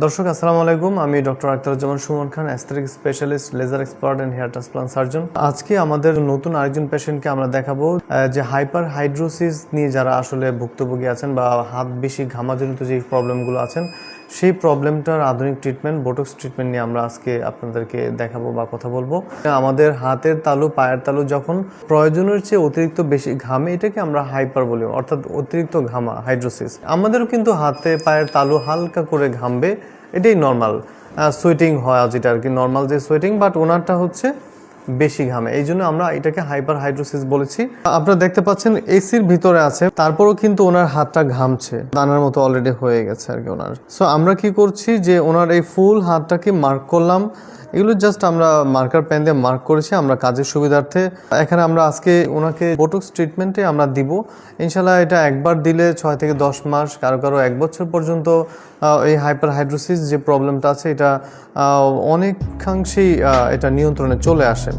দর্শক, আসসালামু আলাইকুম। আমি doctor Akhtaruzzaman Sumon Khan aesthetic specialist laser expert and hair transplant surgeon আজকে আমাদের নতুন আরেকজন পেশেন্টকে আমরা দেখাবো যে হাইপার হাইড্রোসিস নিয়ে যারা আসলে ভুক্তভোগী আছেন বা হাত বেশি ঘামাজনিত যে প্রবলেমগুলো আছেন, সেই প্রবলেমটার আধুনিক ট্রিটমেন্ট বোটক্স ট্রিটমেন্ট নিয়ে আমরা আজকে আপনাদেরকে দেখাবো বা কথা বলব। আমাদের হাতের তালু, পায়ের তালু যখন প্রয়োজনের চেয়ে অতিরিক্ত বেশি ঘামে, এটাকে আমরা হাইপার বলি, অর্থাৎ অতিরিক্ত ঘামা হাইড্রোসিস আমাদেরও কিন্তু হাতে পায়ের তালু হালকা করে ঘামবে এটাই নর্মাল সোয়েটিং হয় যেটা আর কি নর্মাল যে সোয়েটিং বাট ওনারটা হচ্ছে বেশি ঘামে। এই জন্য আমরা এটাকে হাইপার হাইড্রোসিস বলেছি। আপনারা দেখতে পাচ্ছেন এসির ভিতরে আছে, তারপরও কিন্তু ওনার হাতটা ঘামছে। দানার মতো অলরেডি হয়ে গেছে আর কি ওনার। সো আমরা কি করছি যে ওনার এই ফুল হাতটাকে মার্ক করলাম এগুলো জাস্ট আমরা মার্কার পেন দিয়ে মার্ক করেছি, আমরা কাজের সুবিধার্থে। এখানে আমরা আজকে ওনাকে বোটক্স ট্রিটমেন্টে আমরা দিব। ইনশাল্লাহ এটা একবার দিলে ছয় থেকে দশ মাস, কারও কারও এক বছর পর্যন্ত এই হাইপার হাইড্রোসিস যে প্রবলেমটা আছে, এটা অনেকাংশেই এটা নিয়ন্ত্রণে চলে আসে।